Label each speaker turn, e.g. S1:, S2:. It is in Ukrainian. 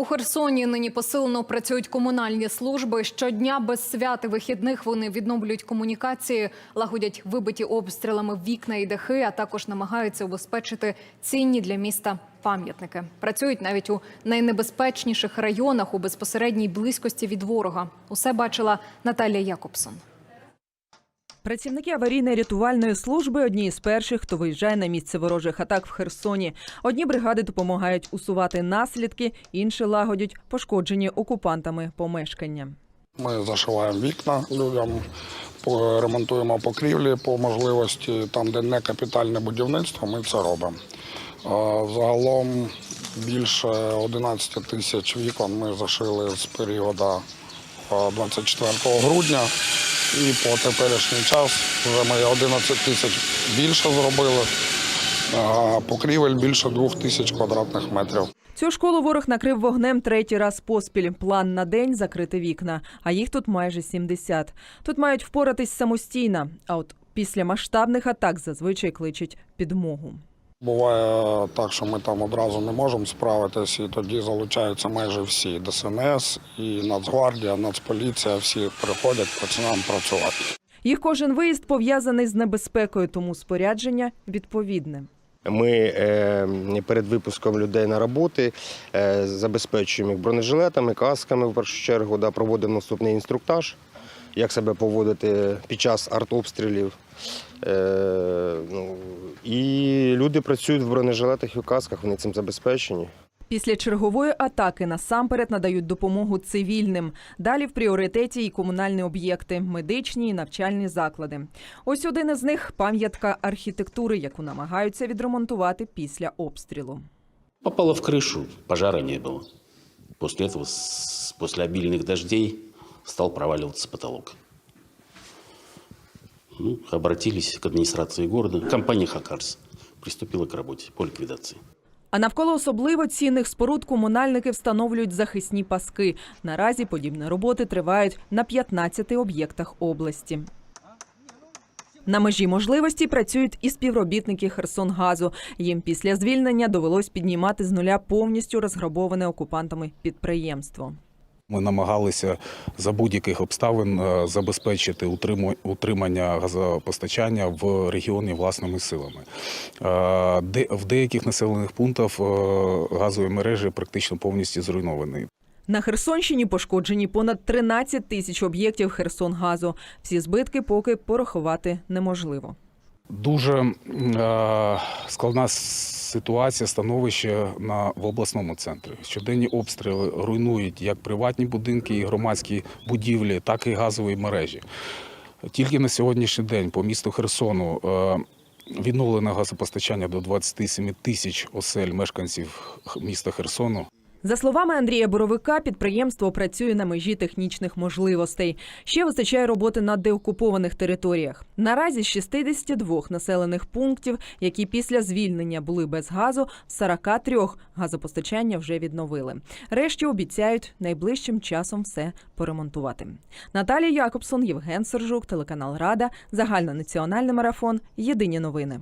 S1: У Херсоні нині посилено працюють комунальні служби. Щодня без свят і вихідних вони відновлюють комунікації, лагодять вибиті обстрілами вікна і дахи, а також намагаються убезпечити цінні для міста пам'ятники. Працюють навіть у найнебезпечніших районах у безпосередній близькості від ворога. Усе бачила Наталія Якобсон.
S2: Працівники аварійно-рятувальної служби одні з перших, хто виїжджає на місце ворожих атак в Херсоні. Одні бригади допомагають усувати наслідки, інші лагодять пошкоджені окупантами помешкання.
S3: Ми зашиваємо вікна людям, ремонтуємо покрівлі по можливості. Там, де не капітальне будівництво, ми це робимо. Загалом більше 11 тисяч вікон ми зашили з періоду 24 грудня. І по теперішній час вже ми 11 тисяч більше зробили. А Покрівель більше 2 тисяч квадратних метрів.
S2: Цю школу ворог накрив вогнем третій раз поспіль. План на день закрити вікна, а їх тут майже 70. Тут мають впоратись самостійно. А от після масштабних атак зазвичай кличуть підмогу.
S3: Буває так, що ми там одразу не можемо справитись, і тоді залучаються майже всі ДСНС, і Нацгвардія, Нацполіція, всі приходять, починаємо працювати.
S2: Їх кожен виїзд пов'язаний з небезпекою, тому спорядження відповідне.
S4: Ми е, перед випуском людей на роботи е, забезпечуємо їх бронежилетами, касками в першу чергу, да, проводимо наступний інструктаж, як себе поводити під час артобстрілів. Е, ну, і люди працюють в бронежилетах і в касках, вони цим забезпечені.
S2: Після чергової атаки насамперед надають допомогу цивільним. Далі в пріоритеті і комунальні об'єкти, медичні і навчальні заклади. Ось один із них пам'ятка архітектури, яку намагаються відремонтувати після обстрілу.
S5: Попало в крышу, пожара не было. После этого, с- после обильных дождей, стал проваливаться потолок. Ну, обратились к администрации города. Компания «Хакарс» приступила к работе по ликвидации.
S2: А навколо особливо цінних споруд комунальники встановлюють захисні паски. Наразі подібні роботи тривають на 15 об'єктах області. На межі можливості працюють і співробітники Херсонгазу. Їм після звільнення довелось піднімати з нуля повністю розграбоване окупантами підприємство.
S6: Ми намагалися за будь-яких обставин е, забезпечити утримання газопостачання в регіоні власними силами. Е, В деяких населених пунктах е, газові мережі практично повністю зруйновані.
S2: На Херсонщині пошкоджені понад 13 тисяч об'єктів Херсонгазу. Всі збитки поки порахувати неможливо.
S6: Дуже е, складна ситуація, становище на в обласному центрі. Щоденні обстріли руйнують як приватні будинки і громадські будівлі, так і газові мережі. Тільки на сьогоднішній день по місту Херсону е, відновлено газопостачання до 27 тисяч осель мешканців міста Херсону.
S2: За словами Андрія Боровика, підприємство працює на межі технічних можливостей. Ще вистачає роботи на деокупованих територіях. Наразі з 62 населених пунктів, які після звільнення були без газу, в 43 газопостачання вже відновили. Решті обіцяють найближчим часом все поремонтувати. Наталія Якобсон, Євген Сержук, телеканал Рада, загальнонаціональний марафон. Єдині новини.